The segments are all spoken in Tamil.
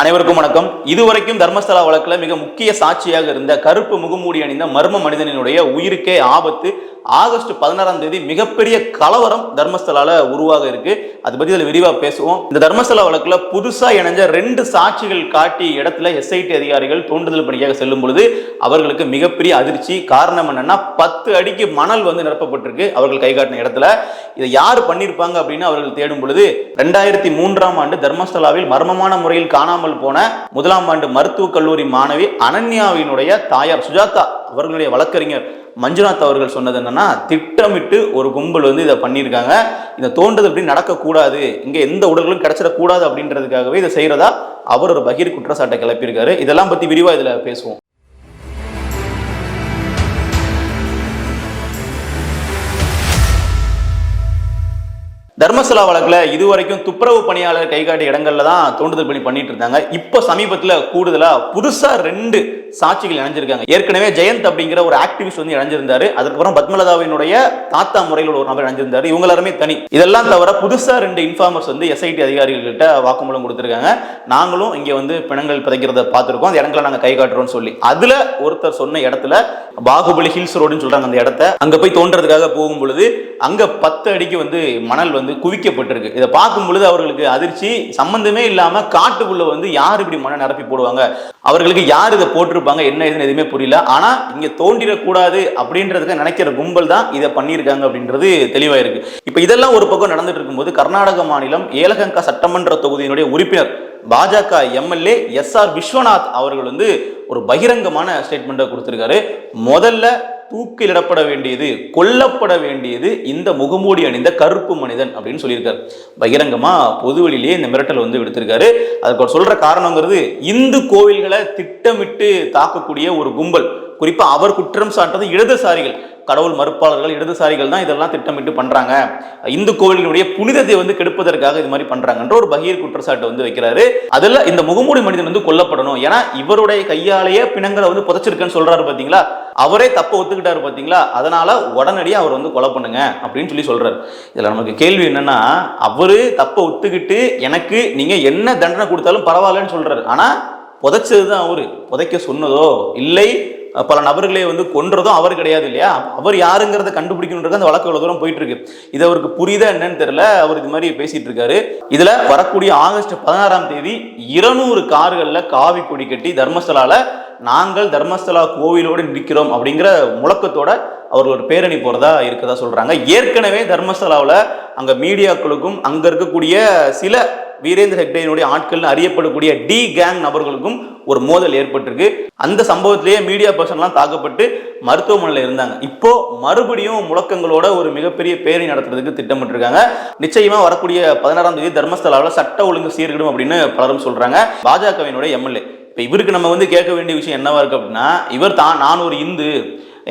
அனைவருக்கும் வணக்கம். இதுவரைக்கும் தர்மஸ்தலா வழக்கில் மிக முக்கிய சாட்சியாக இருந்த கருப்பு முகமூடி அணிந்த மர்ம மனிதனினுடைய உயிருக்கே ஆபத்து ஆகஸ்ட் பதினாறாம் தேதி மிகப்பெரிய கலவரம் தர்மஸ்தலால உருவாக இருக்கு. அதை பத்தி அதில் விரிவாக பேசுவோம். இந்த தர்மஸ்தலா வழக்குல புதுசா இணைஞ்ச ரெண்டு சாட்சிகள் காட்டிய இடத்துல எஸ்ஐடி அதிகாரிகள் தூண்டுதல் பணியாக செல்லும் பொழுது அவர்களுக்கு மிகப்பெரிய அதிர்ச்சி. காரணம் என்னன்னா பத்து அடிக்கு மணல் வந்து நிரப்பப்பட்டிருக்கு அவர்கள் கை காட்டின இடத்துல. இதை யார் பண்ணியிருப்பாங்க அப்படின்னு அவர்கள் தேடும் பொழுது ரெண்டாயிரத்தி மூன்றாம் ஆண்டு தர்மஸ்தலாவில் மர்மமான முறையில் காணாமல் போன முதலாம் ஆண்டு மருத்துவக் கல்லூரி மாணவி அனன்யாவினுடைய தாயார் சுஜாதா அவர்களுடைய வழக்கறிஞர் மஞ்சுநாத் அவர்கள் சொன்னது என்னன்னா திட்டமிட்டு ஒரு கும்பல் வந்து இதை பண்ணியிருக்காங்க. இதை தோன்றது இப்படி நடக்கக்கூடாது. இங்க எந்த உடல்களும் கிடைச்சிடக்கூடாது அப்படின்றதுக்காகவே இதை செய்யறதா அவர் ஒரு பகிர் குற்றச்சாட்டை கிளப்பியிருக்காரு. இதெல்லாம் பத்தி விரிவா இதுல பேசுவோம். தர்மசலா வழக்குல இதுவரைக்கும் துப்புரவு பணியாளர் கைகாட்டிய இடங்கள்ல தான் தோண்டுதல் பணி பண்ணிட்டு இருந்தாங்க. இப்போ சமீபத்துல கூடுதலா புதுசா ரெண்டு சாட்சிகள் இணைஞ்சிருக்காங்க. ஏற்கனவே ஜெயந்த் அப்படிங்கிற ஒரு ஆக்டிவிஸ்ட் வந்து இணைஞ்சிருந்தாரு. அதுக்கப்புறம் பத்மலதாவினுடைய தாத்தா முறையில் ஒரு நபர் இணைஞ்சிருந்தாரு. இவங்க எல்லாருமே தனி. இதெல்லாம் தவிர புதுசா ரெண்டு இன்ஃபார்மர்ஸ் வந்து எஸ்ஐடி அதிகாரிகள்கிட்ட வாக்குமூலம் கொடுத்திருக்காங்க. நாங்களும் இங்க வந்து பிணங்கள் புதைக்கிறத பார்த்துருக்கோம். அந்த இடங்களை நாங்க கை காட்டுறோம்னு சொல்லி. அதுல ஒருத்தர் சொன்ன இடத்துல பாகுபலி ஹில்ஸ் ரோடுன்னு சொல்றாங்க அந்த இடத்த. அங்க போய் தோன்றதுக்காக போகும் பொழுது அங்க பத்து அடிக்கு வந்து மணல் வந்து குவிக்கப்பட்டிருக்கு. இதை பார்க்கும் பொழுது அவர்களுக்கு அதிர்ச்சி சம்பந்தமே இல்லாம காட்டுக்குள்ள வந்து யார் இப்படி மணல் நிரப்பி போடுவாங்க? அவர்களுக்கு யார் இதை போட்டிருப்பாங்க என்ன இதுன்னு எதுவுமே புரியல. ஆனா இங்க தோண்டிடக்கூடாது அப்படின்றதுக்கு நினைக்கிற கும்பல் தான் இதை பண்ணியிருக்காங்க அப்படின்றது தெளிவா இருக்கு. இப்ப இதெல்லாம் ஒரு பக்கம் நடந்துட்டு இருக்கும்போது கர்நாடக மாநிலம் ஏலகங்கா சட்டமன்ற தொகுதியினுடைய உறுப்பினர் பாஜக எம்எல்ஏ எஸ் ஆர் விஸ்வநாத் அவர்கள் வந்து ஒரு பகிரங்கமான ஸ்டேட்மெண்ட்டை கொடுத்துருக்காரு. முதல்ல தூக்கிலிடப்பட வேண்டியது கொல்லப்பட வேண்டியது இந்த முகமூடி அணிந்த கருப்பு மனிதன் அப்படின்னு சொல்லியிருக்காரு. பகிரங்கமா பொதுவெளியிலேயே இந்த மிரட்டல் வந்து விடுத்திருக்காரு. அதுக்கு அவர் சொல்ற காரணங்கிறது இந்து கோவில்களை திட்டமிட்டு தாக்கக்கூடிய ஒரு கும்பல். குறிப்பா அவர் குற்றம் சாட்டது இடதுசாரிகள். கடவுள் மறுப்பாளர்கள் இடதுசாரிகள் தான் இதெல்லாம் திட்டமிட்டு பண்றாங்க. இந்து கோவில்களுடைய புனிதத்தை வந்து கெடுப்பதற்காக இது மாதிரி பண்றாங்கன்ற ஒரு பகீர் குற்றச்சாட்டு வந்து வைக்கிறாரு. அதில் இந்த முகமூடி மனிதன் வந்து கொல்லப்படணும். ஏன்னா இவருடைய கையாலேயே பிணங்களை வந்து புதைச்சிருக்கேன்னு சொல்றாரு பாத்தீங்களா? அவரே தப்ப ஒத்துக்கிட்டாரு பாத்தீங்களா? அதனால உடனடியாக அவர் வந்து கொலை பண்ணுங்க அப்படின்னு சொல்லி சொல்றாரு. இதுல நமக்கு கேள்வி என்னன்னா அவரு தப்ப ஒத்துக்கிட்டு எனக்கு நீங்க என்ன தண்டனை கொடுத்தாலும் பரவாயில்லன்னு சொல்றாரு. ஆனா புதைச்சது தான் அவரு. புதைக்க சொன்னதோ இல்லை பல நபர்களை வந்து கொன்றதும் அவர் கிடையாது இல்லையா? அவர் யாருங்கிறத கண்டுபிடிக்கணுன்றது அந்த வழக்கு தூரம் போயிட்டு இருக்கு இது அவருக்கு புரியுதா என்னன்னு தெரியல. அவர் இது மாதிரி பேசிட்டு இருக்காரு இதுல வரக்கூடிய ஆகஸ்ட் பதினாறாம் தேதி இருநூறு கார்களில் காவி கொடி கட்டி தர்மஸ்தலால நாங்கள் தர்மஸ்தலா கோவிலோடு நிற்கிறோம் அப்படிங்கிற முழக்கத்தோட அவர்கள் ஒரு பேரணி போறதா இருக்கதா சொல்றாங்க. ஏற்கனவே தர்மஸ்தலாவில் அங்க மீடியாக்களுக்கும் அங்க இருக்கக்கூடிய சில வீரேந்திர ஹெக்டேனுடைய ஆட்கள்னு அறியப்படக்கூடிய டி கேங் நபர்களுக்கும் ஒரு மோதல் ஏற்பட்டிருக்கு. அந்த சம்பவத்திலேயே மீடியா பர்சன்லாம் தாக்கப்பட்டு மருத்துவமனையில் இருந்தாங்க. இப்போ மறுபடியும் முழக்கங்களோட ஒரு மிகப்பெரிய பேரணி நடத்துறதுக்கு திட்டமிட்டிருக்காங்க. நிச்சயமா வரக்கூடிய பதினாறாம் தேதி தர்மஸ்தலாவில் சட்ட ஒழுங்கு சீர்கிடும் அப்படின்னு பலரும் சொல்றாங்க. பாஜகவினுடைய எம்எல்ஏ. இப்போ இவருக்கு நம்ம வந்து கேட்க வேண்டிய விஷயம் என்னவா இருக்கு அப்படின்னா இவர் தான் நான் ஒரு இந்து.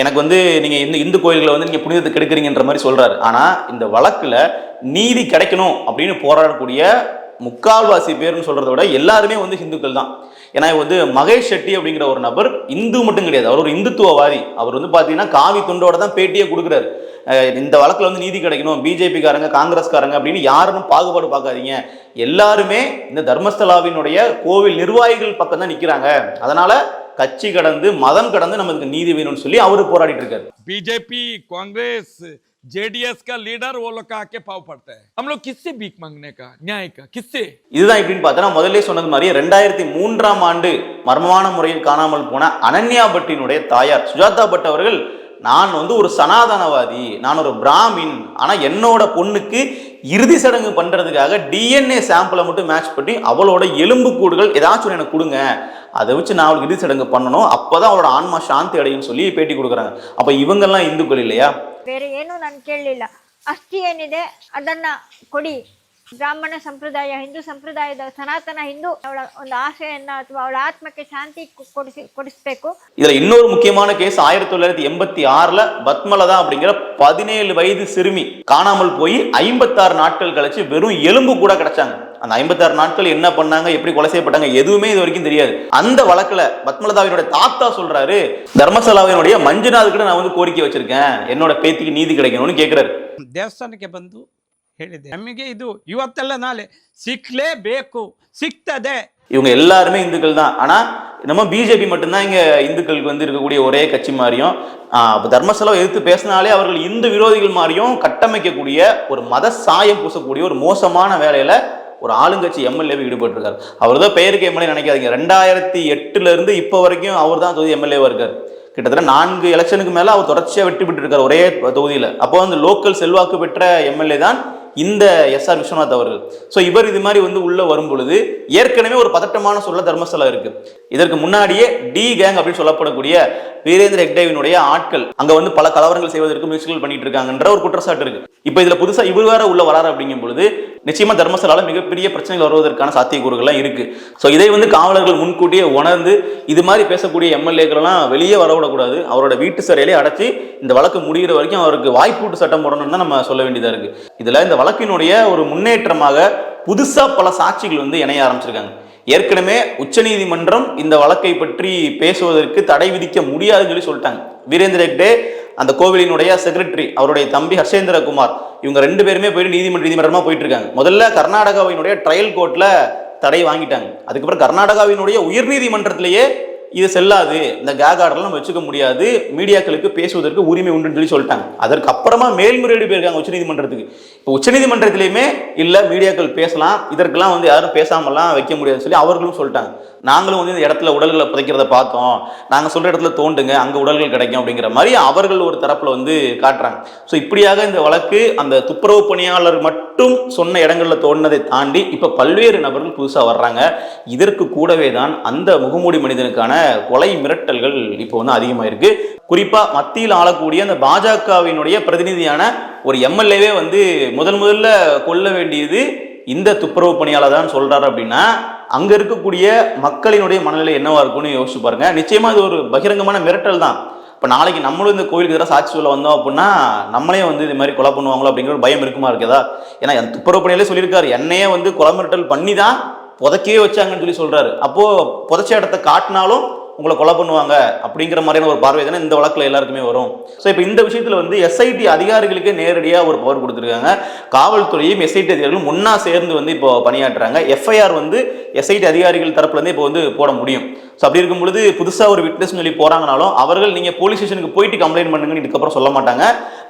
எனக்கு வந்து நீங்க இந்த இந்து கோயில்களை வந்து நீங்க புனிதத்தை கெடுக்குறீங்கன்ற மாதிரி சொல்றாரு. ஆனா இந்த வழக்குல நீதி கிடைக்கணும் அப்படின்னு போராடக்கூடிய முக்கால்வாசி பேர்னு சொல்றத விட எல்லாருமே வந்து ஹிந்துக்கள் தான். ஏன்னா வந்து மகேஷ் ஷெட்டி அப்படிங்கிற ஒரு நபர் இந்து மட்டும் கிடையாது. அவர் ஒரு இந்துத்துவவாதி. அவர் வந்து பார்த்தீங்கன்னா காவி துண்டோட தான் பேட்டியை கொடுக்குறாரு. இந்த வழக்கில் வந்து நீதி கிடைக்கணும் பிஜேபிக்காரங்க காங்கிரஸ்காரங்க அப்படின்னு யாரும் பாகுபாடு பார்க்காதீங்க. எல்லாருமே இந்த தர்மஸ்தலாவினுடைய கோவில் நிர்வாகிகள் பக்கம் தான் நிற்கிறாங்க அதனால கட்சி கடந்து மதம் கடந்து நமக்கு நீதி வேணும்னு சொல்லி அவர் போராடிட்டு இருக்காரு. பிஜேபி காங்கிரஸ் जेडीएस का लीडर वो लोग का आके पाव पड़ता है हम लोग किससे भीख मांगने का न्याय का किससे இதுதான் இப்படின்னு பார்த்தா முதல்ல சொன்னது மாதிரி ரெண்டாயிரத்தி மூன்றாம் ஆண்டு மர்மமான முறையில் காணாமல் போன அனன்யா பட்டினுடைய தாயார் சுஜாதா பட் அவர்கள் நான் வந்து ஒரு சனாதனவாதி நான் ஒரு பிராமின் ஆனா என்னோட பொண்ணுக்கு இறுதி சடங்கு பண்றதுக்காக டிஎன்ஏ சாம்பிளை மட்டும் மேட்ச் பண்ணி அவளோட எலும்பு கூடுகள் ஏதாச்சும் ஒண்ணு எனக்கு கொடுங்க அதை வச்சு நான் அவளுக்கு இறுதி சடங்கு பண்ணணும் அப்பதான் அவளோட ஆன்மா சாந்தி அடையும் சொல்லி பேட்டி கொடுக்குறாங்க அப்ப இவங்கெல்லாம் இந்துக்கள் இல்லையா ಬೇರೆ ಏನು ನಾನು ಕೇಳಲಿಲ್ಲ. ಅಸ್ಥಿ ಏನಿದೆ ಅದನ್ನ ಕೊಡಿ. ಬ್ರಾಹ್ಮಣ ಸಂಪ್ರದಾಯ ಹಿಂದೂ ಸಂಪ್ರದಾಯದ ಸನಾತನ ಹಿಂದೂ ಅವಳ ಒಂದು ಆಸೆಯನ್ನ ಅಥವಾ ಅವಳ ಆತ್ಮಕ್ಕೆ ಶಾಂತಿ ಕೊ- ಕೊಡಿಸಿ ಕೊಡಿಸ್ಬೇಕು இதுல இன்னொரு முக்கியமான கேஸ் ஆயிரத்தி தொள்ளாயிரத்தி எண்பத்தி ஆறுல பத்மலதா அப்படிங்கிற பதினேழு வயது சிறுமி காணாமல் போய் ஐம்பத்தாறு நாட்கள் கழிச்சு வெறும் எலும்பு கூட கிடைச்சாங்க அந்த ஐம்பத்தாறு நாட்கள் என்ன பண்ணாங்க எப்படி கொலை செய்யப்பட்டாங்க எதுவுமே இது வரைக்கும் தெரியாது அந்த வழக்குல பத்மலதாவினுடைய தாத்தா சொல்றாரு தர்மசலாவினுடைய மஞ்சுநாத் கிட்ட நான் வந்து கோரிக்கை வச்சிருக்கேன் என்னோட பேத்திக்கு நீதி கிடைக்கணும்னு கேக்குறாரு ದೇವಸ್ಥಾನಕ್ಕೆ ಬಂದು ಹೇಳಿದೆ ನಮಗೆ ಇದು ಇವತ್ತೆಲ್ಲ ನಾಳೆ ಸಿಕ್ಲೇಬೇಕು ಸಿಗ್ತದೆ இவங்க எல்லாருமே இந்துக்கள் தான் ஆனா நம்ம பிஜேபி மட்டும்தான் இங்க இந்துக்களுக்கு வந்து இருக்கக்கூடிய ஒரே கட்சி மாதிரியும் ஆஹ், அப்ப தர்மசலாவை எதிர்த்து பேசினாலே அவர்கள் இந்து விரோதிகள் மாதிரியும் கட்டமைக்கக்கூடிய ஒரு மத சாயம் பூசக்கூடிய ஒரு மோசமான வேலையில ஒரு ஆளுங்கட்சி எம்எல்ஏ ஈடுபட்டிருக்காரு அவர் தான் பெயருக்கு எம்எல்ஏ நினைக்காதீங்க ரெண்டாயிரத்தி எட்டுல இருந்து இப்போ வரைக்கும் அவர் தான் தொகுதி எம்எல்ஏவா இருக்காரு கிட்டத்தட்ட நான்கு எலெக்ஷனுக்கு மேல அவர் தொடர்ச்சியா வெற்றி பெற்று இருக்காரு ஒரே தொகுதியில அப்போ வந்து லோக்கல் செல்வாக்கு பெற்ற எம்எல்ஏ தான் இந்த எஸ் ஆர் விஸ்வநாத் அவர்கள். ஸோ இவர் இது மாதிரி வந்து உள்ள வரும் பொழுது ஏற்கனவே ஒரு பதட்டமான சொல்ல தர்மஸ்தலம் இருக்கு. இதற்கு முன்னாடியே டி கேங் அப்படின்னு சொல்லப்படக்கூடிய வீரேந்திர ஹெக்டேவினுடைய ஆட்கள் அங்க வந்து பல கலவரங்கள் செய்வதற்கு முயற்சிகள் பண்ணிட்டு இருக்காங்கன்ற ஒரு குற்றச்சாட்டு இருக்கு. இப்போ இதுல புதுசா இவர் வேற உள்ள வராரு அப்படிங்கும் பொழுது நிச்சயமா தர்மசலால மிகப்பெரிய பிரச்சனைகள் வருவதற்கான சாத்தியக்கூறுகள்லாம் இருக்கு. ஸோ இதை வந்து காவலர்கள் முன்கூட்டியே உணர்ந்து இது மாதிரி பேசக்கூடிய எம்எல்ஏக்கள் எல்லாம் வெளியே வரவிடக்கூடாது. அவரோட வீட்டு சிறையிலே அடைச்சி இந்த வழக்கு முடிகிற வரைக்கும் அவருக்கு வாய்ப்பூட்டு சட்டம் போடணும்னு தான் நம்ம சொல்ல வேண்டியதா இருக்கு. இதுல இந்த வழக்கினுடைய ஒரு முன்னேற்றமாக புதுசாக பல சாட்சிகள் வந்து இணைய ஆரம்பிச்சிருக்காங்க. ஏற்கனவே உச்சநீதிமன்றம் இந்த வழக்கை பற்றி பேசுவதற்கு தடை விதிக்க முடியாதுன்னு சொல்லி சொல்லிட்டாங்க. வீரேந்திர ஹெக்டே அந்த கோவிலினுடைய செக்ரட்டரி அவருடைய தம்பி ஹர்ஷேந்திரகுமார் இவங்க ரெண்டு பேருமே போயிட்டு நீதிமன்ற நீதிமன்றமா போயிட்டு இருக்காங்க முதல்ல கர்நாடகாவினுடைய ட்ரையல் கோர்ட்ல தடை வாங்கிட்டாங்க. அதுக்கப்புறம் கர்நாடகாவினுடைய உயர்நீதிமன்றத்திலேயே இது செல்லாது. இந்த கேக் ஆர்டர்லாம் நம்ம வச்சுக்க முடியாது. மீடியாக்களுக்கு பேசுவதற்கு உரிமை உண்டுன்னு சொல்லி சொல்லிட்டாங்க. அதற்கு அப்புறமா மேல்முறையீடு போயிருக்காங்க உச்சநீதிமன்றத்துக்கு. இப்போ உச்சநீதிமன்றத்திலையுமே இல்லை மீடியாக்கள் பேசலாம். இதற்கெல்லாம் வந்து யாரும் பேசாமலாம் வைக்க முடியாதுன்னு சொல்லி அவர்களும் சொல்லிட்டாங்க. நாங்களும் வந்து இந்த இடத்துல உடல்களை புதைக்கிறத பார்த்தோம். நாங்கள் சொல்கிற இடத்துல தோண்டுங்க அங்கே உடல்கள் கிடைக்கும் அப்படிங்கிற மாதிரி அவர்கள் ஒரு தரப்பில் வந்து காட்டுறாங்க. ஸோ இப்படியாக இந்த வழக்கு அந்த துப்புரவு பணியாளர் மட்டும் சொன்ன இடங்களில் தோண்டினதை தாண்டி இப்போ பல்வேறு நபர்கள் புதுசாக வர்றாங்க. இதற்கு கூடவே தான் அந்த முகமூடி மனிதனுக்கான கொலை மிரட்டல்கள் இப்போ வந்து அதிகமாயிருக்கு. குறிப்பா மத்தியில் ஆளக்கூடிய அந்த பாஜகவினுடைய பிரதிநிதியான ஒரு எம்எல்ஏவே வந்து முதல் முதல்ல கொல்ல வேண்டியது இந்த துப்புரவு பணியாளர் தான் சொல்றாரு அப்படின்னா அங்க இருக்கக்கூடிய மக்களினுடைய மனநிலை என்னவா இருக்கும்னு யோசிச்சு பாருங்க. நிச்சயமா இது ஒரு பகிரங்கமான மிரட்டல் தான் இப்போ நாளைக்கு நம்மளும் இந்த கோயிலுக்கு எதிராக சாட்சி சொல்ல வந்தோம் அப்படின்னா நம்மளே வந்து இது மாதிரி கொலை பண்ணுவாங்களோ அப்படிங்கிற ஒரு பயம் இருக்குமா இருக்குதா? ஏன்னா என் துப்புரவு பணியாலே சொல்லியிருக்காரு என்னையே வந்து கொலை மிரட்டல் பண்ணி தான் புதைக்கவே வச்சாங்கன்னு சொல்லி சொல்றாரு. அப்போ புதைச்ச இடத்த காட்டினாலும் உங்களை கொலை பண்ணுவாங்க அப்படிங்கிற மாதிரியான ஒரு பார்வை தானே இந்த வழக்கில் எல்லாருக்குமே வரும். ஸோ இப்போ இந்த விஷயத்தில் வந்து எஸ்ஐடி அதிகாரிகளுக்கு நேரடியாக ஒரு பவர் கொடுத்துருக்காங்க. காவல்துறையும் எஸ்ஐடி அதிகாரிகளும் ஒன்றா சேர்ந்து வந்து இப்போ பணியாற்றுறாங்க. எஃப்ஐஆர் வந்து எஸ்ஐடி அதிகாரிகள் தரப்புலேருந்து இப்போ வந்து போட முடியும். ஸோ அப்படி இருக்கும் பொழுது புதுசாக ஒரு விட்னஸ் சொல்லி போறாங்கனாலும் அவர்கள் நீங்கள் போலீஸ் ஸ்டேஷனுக்கு போயிட்டு கம்ப்ளைண்ட் பண்ணுங்கன்னு இதுக்கப்புறம் சொல்ல மாட்டாங்க.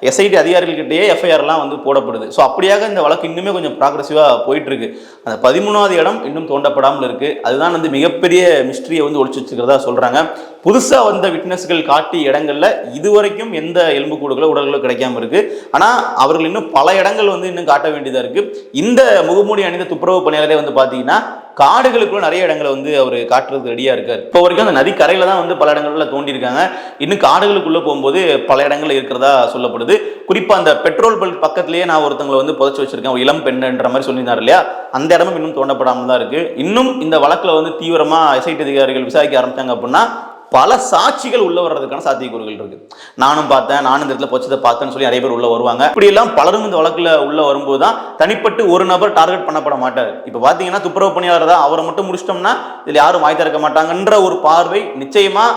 எஸ்ஐடி அதிகாரிகள்கிட்டயே எஃப்ஐஆர்லாம் வந்து போடப்படுது. ஸோ அப்படியாக இந்த வழக்கு இன்னுமே கொஞ்சம் ப்ராக்ரஸிவாக போயிட்டுருக்கு. அந்த பதிமூணாவது இடம் இன்னும் தோண்டப்படாமல் இருக்குது அதுதான் வந்து மிகப்பெரிய மிஸ்ட்ரியை வந்து ஒழிச்சு வச்சுக்கிறதா சொல்கிறாங்க புதுசாக வந்த விட்னஸ்கள் காட்டிய இடங்களில் இதுவரைக்கும் எந்த எலும்புக்கூடுகளோ உடல்களோ கிடைக்காம இருக்கு. ஆனால் அவர்கள் இன்னும் பல இடங்கள் வந்து இன்னும் காட்ட வேண்டியதாக இருக்கு. இந்த முகமூடி அணிந்த துப்புரவு பணியாளரே வந்து பார்த்தீங்கன்னா காடுகளுக்குள்ள நிறைய இடங்களை வந்து அவர் காட்டுறதுக்கு ரெடியாக இருக்கார். இப்போ வரைக்கும் அந்த நதி தான் வந்து பல இடங்களில் தோண்டியிருக்காங்க. இன்னும் காடுகளுக்குள்ளே போகும்போது பல இடங்கள்ல இருக்கிறதா சொல்லப்படுது. குறிப்பாக அந்த பெட்ரோல் பல்க் பக்கத்துலேயே நான் ஒருத்தங்களை வந்து புதைச்சி வச்சிருக்கேன். ஒரு இளம் பெண்ணுன்ற மாதிரி சொல்லியிருந்தார் இல்லையா? அந்த இடமும் இன்னும் தோண்டப்படாமல் தான் இருக்குது இன்னும் இந்த வழக்கில் வந்து தீவிரமாக எஸ்ஐடி அதிகாரிகள் விசாரிக்க ஆரம்பித்தாங்க அப்படின்னா பல சாட்சிகள் உள்ள வர்றதுக்கான சாத்தியக்கூறுகள் இருக்கு. நானும் பார்த்தேன் நானும் இந்த இடத்துல பொச்சதை பார்த்தேன்னு சொல்லி நிறைய பேர் உள்ள வருவாங்க. இப்படி எல்லாம் பலரும் இந்த வழக்குல உள்ள வரும்போது தான் தனிப்பட்டு ஒரு நபர் டார்கெட் பண்ணப்பட மாட்டார். இப்ப பாத்தீங்கன்னா துப்புரவு பணியாளர் தான். அவரை மட்டும் முடிச்சிட்டோம்னா இதுல யாரும் வாய் திறக்க மாட்டாங்கன்ற ஒரு பார்வை நிச்சயமா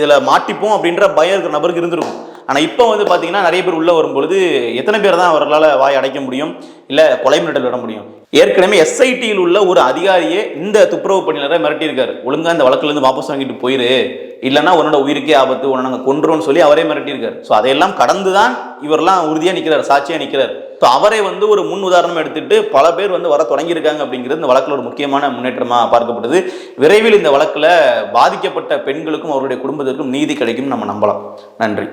இதுல மாட்டிப்போம் அப்படின்ற பயம் இருக்கிற நபருக்கு இருந்திருக்கும். ஆனால் இப்போ வந்து பார்த்தீங்கன்னா நிறைய பேர் உள்ளே வரும்பொழுது எத்தனை பேர் தான் அவர்களால் வாய் அடைக்க முடியும்? இல்லை கொலை மிரட்டல் விட முடியும்? ஏற்கனவே எஸ்ஐடியில் உள்ள ஒரு அதிகாரியே இந்த துப்புரவு பணியாளரை மிரட்டியிருக்காரு. ஒழுங்காக இந்த வழக்குலேருந்து வாபஸ் வாங்கிட்டு போயிரு. இல்லைன்னா உன்னோட உயிருக்கே ஆபத்து உன்னை நாங்கள் கொன்றோம்னு சொல்லி அவரே மிரட்டியிருக்காரு. ஸோ அதையெல்லாம் கடந்து தான் இவரெல்லாம் உறுதியாக நிற்கிறார் சாட்சியாக நிற்கிறார் ஸோ அவரை வந்து ஒரு முன் உதாரணம் எடுத்துட்டு பல பேர் வந்து வர தொடங்கியிருக்காங்க அப்படிங்கிறது இந்த வழக்கில் ஒரு முக்கியமான முன்னேற்றமாக பார்க்கப்பட்டது. விரைவில் இந்த வழக்கில் பாதிக்கப்பட்ட பெண்களுக்கும் அவருடைய குடும்பத்திற்கும் நீதி கிடைக்கும் நம்ம நம்பலாம். நன்றி.